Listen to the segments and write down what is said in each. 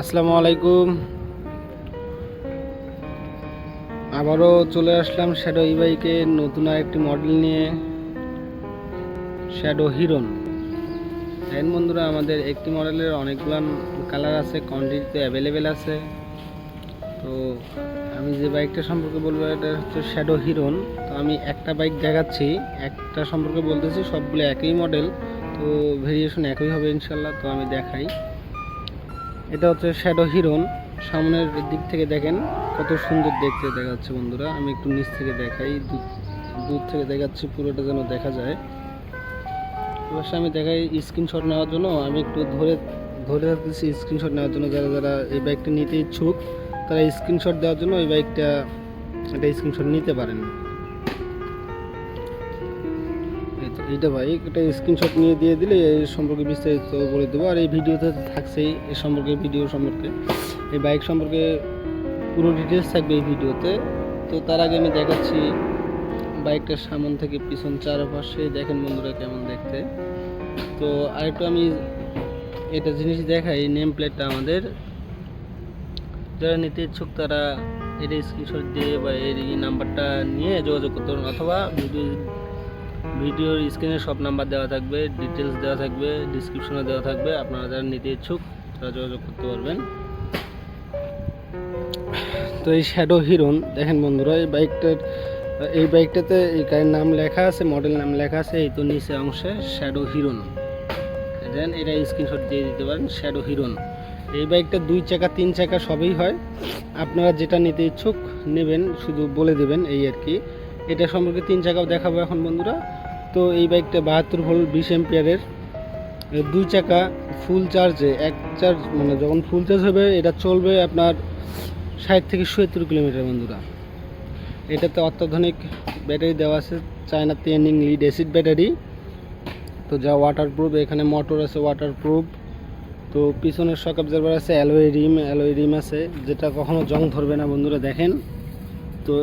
আসসালামু আলাইকুম। আবারও চলে আসলাম শ্যাডো ই বাইকের নতুন আরেকটি মডেল নিয়ে। শ্যাডো হিরন দেখেন বন্ধুরা, আমাদের একটি মডেলের অনেকগুলো কালার আছে কোয়ান্টিটিতে অ্যাভেলেবেল আছে। তো আমি যে বাইকটা সম্পর্কে বলব, এটা হচ্ছে শ্যাডো হিরন তো আমি একটা বাইক দেখাচ্ছি, একটা সম্পর্কে বলতেছি, সবগুলো একই মডেল তো ভেরিয়েশন একই হবে ইনশাল্লাহ, তো আমি দেখাই। এটা হচ্ছে শ্যাডো হিরন সামনের দিক থেকে দেখেন, কত সুন্দর দেখতে দেখা যাচ্ছে বন্ধুরা। আমি একটু নিচ থেকে দেখাই, দূর- থেকে দেখাচ্ছি, পুরোটা যেন দেখা যায়। এবার আমি দেখাই স্ক্রিনশট নেওয়ার জন্য। আমি একটু ধরে ধরে রাখতেছি স্ক্রিনশট নেওয়ার জন্য, যারা যারা এই বাইকটা নিতে ইচ্ছুক, তারা স্ক্রিনশট দেওয়ার জন্য এই বাইকটা একটা স্ক্রিনশট নিতে পারেন। এইটা ভাই, একটা স্ক্রিনশট নিয়ে দিয়ে দিলে এই সম্পর্কে বিস্তারিত বলে দেবো। আর এই ভিডিওতে থাকছেই এই সম্পর্কে ভিডিও সম্পর্কে। এই বাইক সম্পর্কে পুরো ডিটেলস থাকবে এই ভিডিওতে। তো তার আগে আমি দেখাচ্ছি বাইকটার সামন থেকে পিছন চারপাশে। দেখেন বন্ধুরা কেমন দেখতে। তো আরেকটু আমি এটা জিনিস দেখাই নেম প্লেটটা আমাদের। যারা নিতে ইচ্ছুক তারা এটা স্ক্রিনশট দিয়ে বা এর নাম্বারটা নিয়ে যোগাযোগ করতে পারেন। অথবা ভিডিও ভিডিওর স্ক্রিনে সব নাম্বার দেওয়া থাকবে ডিটেলস দেওয়া থাকবে ডিসক্রিপশনে দেওয়া থাকবে। আপনারা যারা নিতে ইচ্ছুক, তারা যোগাযোগ করতে পারবেন। তো এই শ্যাডো হিরন দেখেন বন্ধুরা, এই বাইকটার, এই বাইকটাতে এই গাড়ির নাম লেখা আছে মডেল নাম লেখা আছে, এই তো নিচে অংশে শ্যাডো হিরন দেন এটা স্ক্রিনশট দিয়ে দিতে পারেন শ্যাডো হিরন এই বাইকটা দুই চাকা, তিন চাকা সবই হয়। আপনারা যেটা নিতে ইচ্ছুক, নেবেন, শুধু বলে দেবেন, এই আর কি। এটা সম্পর্কে তিন চাকাও দেখাবো এখন, বন্ধুরা। তো এই বাইকটা বাহাত্তর ভোল্ট, বিশ এম্পিয়ারের দুই চাকা ফুল চার্জে এক চার্জ মানে যখন ফুল চার্জ হবে, এটা চলবে আপনার ষাট থেকে সত্তর কিলোমিটার, বন্ধুরা। এটাতে অত্যাধুনিক ব্যাটারি দেওয়া আছে চায়না তেনিং লিড অ্যাসিড ব্যাটারি তো যা ওয়াটারপ্রুফ এখানে মোটর আছে ওয়াটারপ্রুফ তো পিছনের শক অবজারভার আছে অ্যালোয় রিম অ্যালোয় রিম আছে, যেটা কখনো জং ধরবে না, বন্ধুরা, দেখেন। তো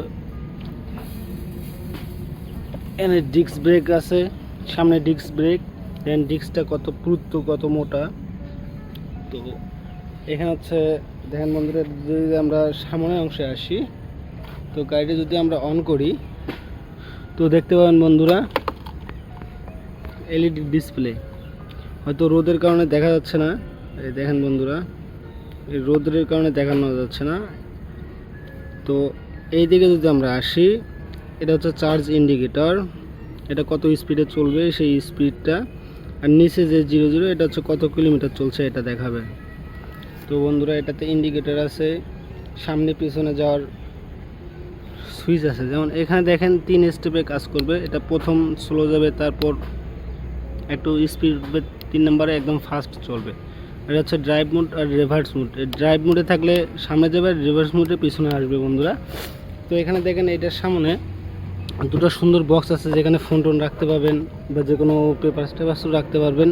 এখানে ডিস্ক ব্রেক আছে, সামনে ডিস্ক ব্রেক দেন ডিস্কটা কত পুরুত্ব, কত মোটা। তো এখানে হচ্ছে, দেখেন বন্ধুরা, যদি আমরা সামনের অংশে আসি, তো গাড়িটা যদি আমরা অন করি, তো দেখতে পাবেন বন্ধুরা এলইডি ডিসপ্লে হয়তো রোদের কারণে দেখা যাচ্ছে না। এই দেখেন বন্ধুরা, এই রোদের কারণে দেখানো যাচ্ছে না। তো এই দিকে যদি আমরা আসি এটা হচ্ছে চার্জ ইন্ডিকেটর। এটা কত স্পিডে চলবে সেই স্পিডটা। আর নিচে যে জিরো জিরো, এটা হচ্ছে কত কিলোমিটার চলছে এটা দেখাবে। তো বন্ধুরা, এটাতে ইন্ডিকেটর আছে। সামনে পিছনে যাওয়ার সুইচ আছে। যেমন এখানে দেখেন তিন স্টেপে কাজ করবে। এটা প্রথম স্লো যাবে, তারপর একটু স্পিড তিন নম্বরে একদম ফাস্ট চলবে। এটা হচ্ছে ড্রাইভ মোড আর রিভার্স মোড। ড্রাইভ মোডে থাকলে সামনে যাবে, রিভার্স মোডে পিছনে আসবে বন্ধুরা। তো এখানে দেখেন এটার সামনে দুটো সুন্দর বক্স আছে যেখানে ফোন টোন রাখতে পারবেন বা যে কোনো পেপার টেপার রাখতে পারবেন।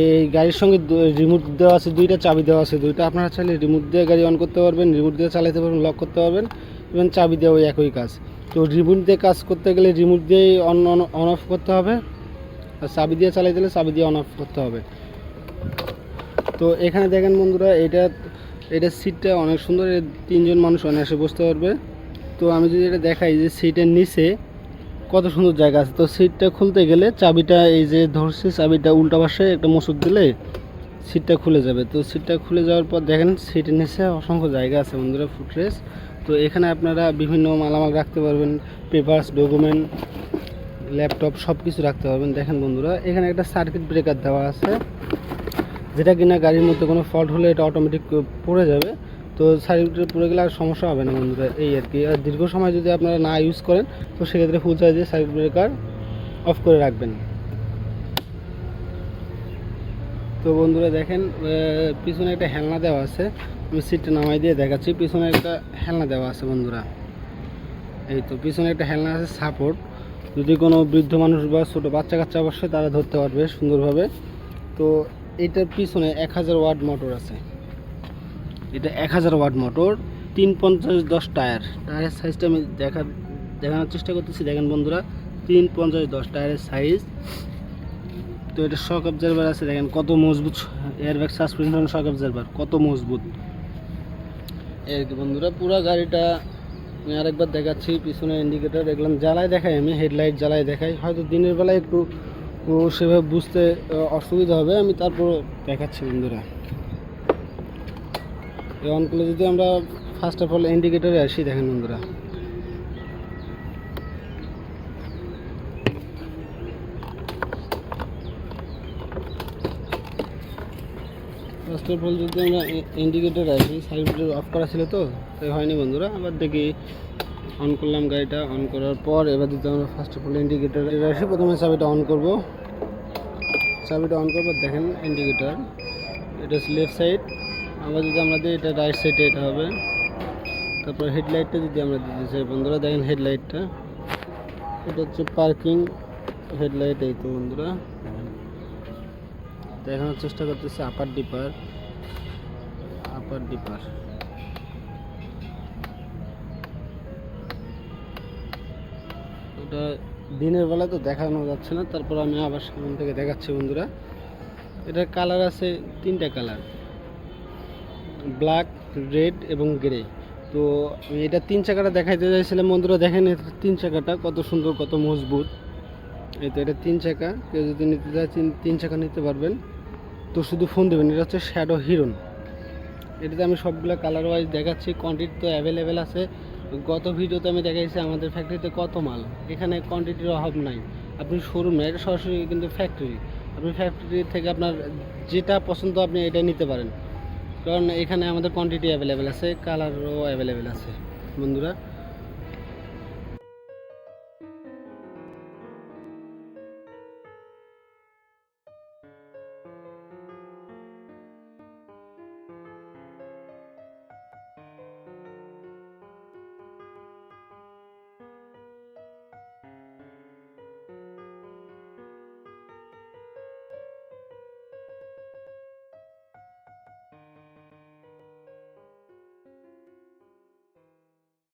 এই গাড়ির সঙ্গে রিমোট দেওয়া আছে, দুইটা চাবি দেওয়া আছে, দুইটা আপনারা চাইলে রিমোট দিয়ে গাড়ি অন করতে পারবেন রিমোট দিয়ে চালাতে পারবেন লক করতে পারবেন এবং চাবি দিয়ে ওই একই কাজ। তো রিমোট দিয়ে কাজ করতে গেলে রিমোট দিয়েই অন অন অফ করতে হবে। আর চাবি দিয়ে চালাই দিলে চাবি দিয়ে অন অফ করতে হবে। তো এখানে দেখেন বন্ধুরা, এটা এটার সিটটা অনেক সুন্দর তিনজন মানুষ অনায়াসে বসতে পারবে। তো আমি যদি এটা দেখাই যে সিটের নিচে কত সুন্দর জায়গা আছে। তো সিটটা খুলতে গেলে চাবিটা এই যে ধরছে, চাবিটা উল্টা পাশে একটা মসুর দিলে সিটটা খুলে যাবে। তো সিটটা খুলে যাওয়ার পর দেখেন সিটের নিচে অসংখ্য জায়গা আছে বন্ধুরা, ফুটরেস। তো এখানে আপনারা বিভিন্ন মালামাল রাখতে পারবেন, পেপারস, ডকুমেন্ট, ল্যাপটপ সব কিছু রাখতে পারবেন। দেখেন বন্ধুরা, এখানে একটা সার্কিট ব্রেকার দেওয়া আছে। যেটা কিনা গাড়ির মধ্যে কোনো ফল্ট হলে এটা অটোমেটিক পড়ে যাবে। তো সার্কিট পড়ে গেলে আর সমস্যা হবে না বন্ধুরা, এই আর কি। আর দীর্ঘ সময় যদি আপনারা না ইউজ করেন, তো সেক্ষেত্রে ফুল চার্জে সার্কিট ব্রেকার অফ করে রাখবেন। তো বন্ধুরা দেখেন পিছনে একটা হেলনা দেওয়া আছে, আমি সিটটা নামাই দিয়ে দেখাচ্ছি। পিছনে একটা হেলনা দেওয়া আছে বন্ধুরা। এই তো পিছনে একটা হেলনা আছে সাপোর্ট যদি কোনো বৃদ্ধ মানুষ বা ছোটো বাচ্চা কাচ্চা অবশ্যই তারা ধরতে পারবে সুন্দরভাবে। তো এটার পিছনে এক হাজার ওয়াট মোটর আছে। এটা এক হাজার ওয়াট মোটর, তিন পঞ্চাশ দশ টায়ার। টায়ারের সাইজটা আমি দেখা, দেখানোর চেষ্টা করতেছি। দেখেন বন্ধুরা, তিন পঞ্চাশ দশ টায়ারের সাইজ তো এটা শক অবজারভার আছে। দেখেন কত মজবুত এয়ারব্যাগ সাসপেনশন শক অবজারভার কত মজবুত। কি বন্ধুরা, পুরো গাড়িটা আমি আরেকবার দেখাচ্ছি। পিছনে ইন্ডিকেটার দেখলাম, জ্বালায় দেখাই আমি হেডলাইট জ্বালায় দেখাই হয়তো দিনের বেলায় একটু সেভাবে বুঝতে, অসুবিধা হবে। আমি তারপর দেখাচ্ছি বন্ধুরা। এই অন করলে যদি আমরা ফার্স্ট অফ অল ইন্ডিকেটরে আসি, দেখেন বন্ধুরা। ফার্স্ট অফ অল যদি আমরা ইন্ডিকেটর আসি সাইড অফ করা ছিল তো, তাই হয়নি বন্ধুরা। আবার দেখি অন করলাম গাড়িটা অন করার পর এবার যদি আমরা ফার্স্ট অফ অল ইন্ডিকেটর আসি, প্রথমে চাবিটা অন করব। চাবিটা অন করব, দেখেন ইন্ডিকেটর এটা হচ্ছে লেফট সাইড আবার যদি আমরা দিই, এটা রাইট সাইডে এটা হবে। তারপর হেডলাইটটা যদি আমরা দিতে চাই, বন্ধুরা, দেখেন হেডলাইটটা এটা হচ্ছে পার্কিং হেডলাইট এই তো, বন্ধুরা। দেখানোর চেষ্টা করতেছে আপার ডিপার আপার ডিপার এটা দিনের বেলা তো দেখানো যাচ্ছে না, তারপর আমি আবার সামনে থেকে দেখাচ্ছি, বন্ধুরা। এটার কালার আছে তিনটা কালার ব্ল্যাক, রেড এবং গ্রে। তো আমি এটা তিন চাকাটা দেখাইতে চাইছিলাম। বন্ধুরা, দেখেন তিন চাকাটা কত সুন্দর, কত মজবুত। এই তো এটা তিন চাকা। কেউ যদি নিতে চায়, তিন- চাকা নিতে পারবেন। তো শুধু ফোন দেবেন, এটা হচ্ছে শ্যাডো হিরন এটাতে আমি সবগুলো কালার ওয়াইজ দেখাচ্ছি। কোয়ান্টিটি তো অ্যাভেলেবেল আছে। গত ভিডিওতে আমি দেখাইছি আমাদের ফ্যাক্টরিতে কত মাল। এখানে কোয়ান্টিটির অভাব নাই। আপনি শোরুম এটা সরাসরি কিন্তু ফ্যাক্টরি আপনি ফ্যাক্টরি থেকে আপনার যেটা পছন্দ আপনি এটা নিতে পারেন। কারণ এখানে আমাদের কোয়ান্টিটি অ্যাভেলেবেল আছে কালারও অ্যাভেলেবেল আছে বন্ধুরা।